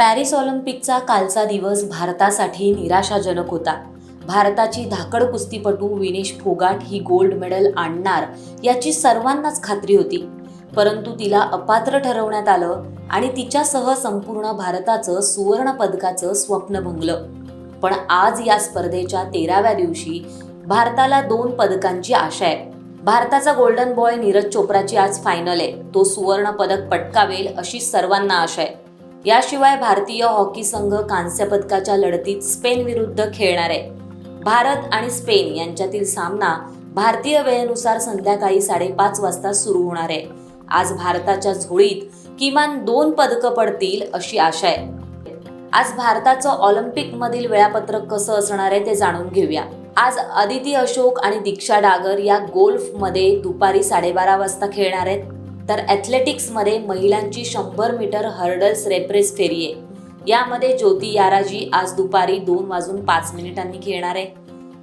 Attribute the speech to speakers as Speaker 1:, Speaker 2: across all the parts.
Speaker 1: Paris ऑलिम्पिकचा कालचा दिवस भारतासाठी निराशाजनक होता. भारताची धाकड कुस्तीपटू विनेश फोगाट ही गोल्ड मेडल आणणार याची सर्वांनाच खात्री होती. परंतु तिला अपात्र ठरवण्यात आलं आणि तिच्यासह संपूर्ण भारताचं सुवर्ण पदकाचं स्वप्न भंगलं. पण आज या स्पर्धेच्या तेराव्या दिवशी भारताला दोन पदकांची आशा आहे. भारताचा गोल्डन बॉय नीरज चोप्राची आज फायनल आहे. तो सुवर्ण पदक पटकावेल अशी सर्वांना आशा आहे. याशिवाय भारतीय हॉकी संघ कांस्य पदकाच्या लढतीत स्पेन विरुद्ध खेळणार आहे. भारत आणि स्पेन यांच्यातील सामना भारतीय वेळेनुसार संध्याकाळी साडेपाच वाजता सुरू होणार आहे. आज भारताच्या झोळीत किमान दोन पदकं पडतील अशी आशा आहे. आज भारताचं ऑलिम्पिक मधील वेळापत्रक कसं असणार आहे ते जाणून घेऊया. आज अदिती अशोक आणि दीक्षा डागर या गोल्फमध्ये दुपारी साडेबारा वाजता खेळणार आहेत. तर ॲथलेटिक्समध्ये महिलांची शंभर मीटर हर्डल्स रेप्रेस फेरी आहे यामध्ये ज्योती याराजी आज दुपारी दोन वाजून पाच मिनिटांनी खेळणार आहे.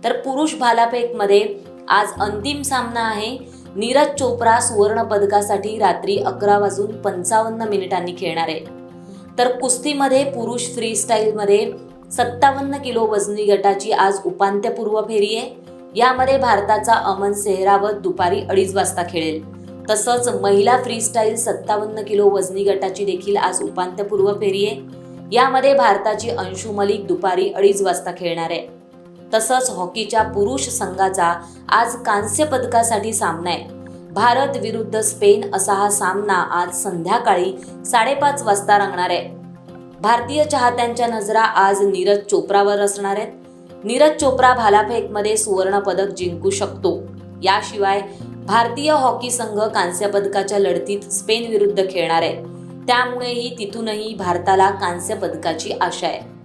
Speaker 1: तर पुरुष भालाफेकमध्ये आज अंतिम सामना आहे. नीरज चोप्रा सुवर्ण पदकासाठी रात्री अकरा वाजून पंचावन्न मिनिटांनी खेळणार आहे. तर कुस्तीमध्ये पुरुष फ्रीस्टाईलमध्ये सत्तावन्न किलो वजनी गटाची आज उपांत्यपूर्व फेरी आहे यामध्ये भारताचा अमन सेहरावत दुपारी अडीच वाजता खेळेल. तसंच महिला फ्रीस्टाईल सत्तावन्न किलो वजनी गटाची देखील आज उपांत्यपूर्व फेरी आहे. यामध्ये भारताची अंशू मलिक दुपारी अडीच वाजता खेळणार आहे. तसंच हॉकीच्या पुरुष संघाचा आज कांस्य पदकासाठी सामना आहे. भारत विरुद्ध स्पेन असा हा सामना आज संध्याकाळी साडेपाच वाजता रंगणार आहे. भारतीय चाहत्यांच्या नजरा आज नीरज चोप्रावर असणार आहेत. नीरज चोप्रा भालाफेकमध्ये सुवर्ण पदक जिंकू शकतो. याशिवाय भारतीय हॉकी संघ कांस्य पदकाच्या लढतीत स्पेन विरुद्ध खेळणार आहे. त्यामुळेही तिथूनही भारताला कांस्य पदकाची आशा आहे.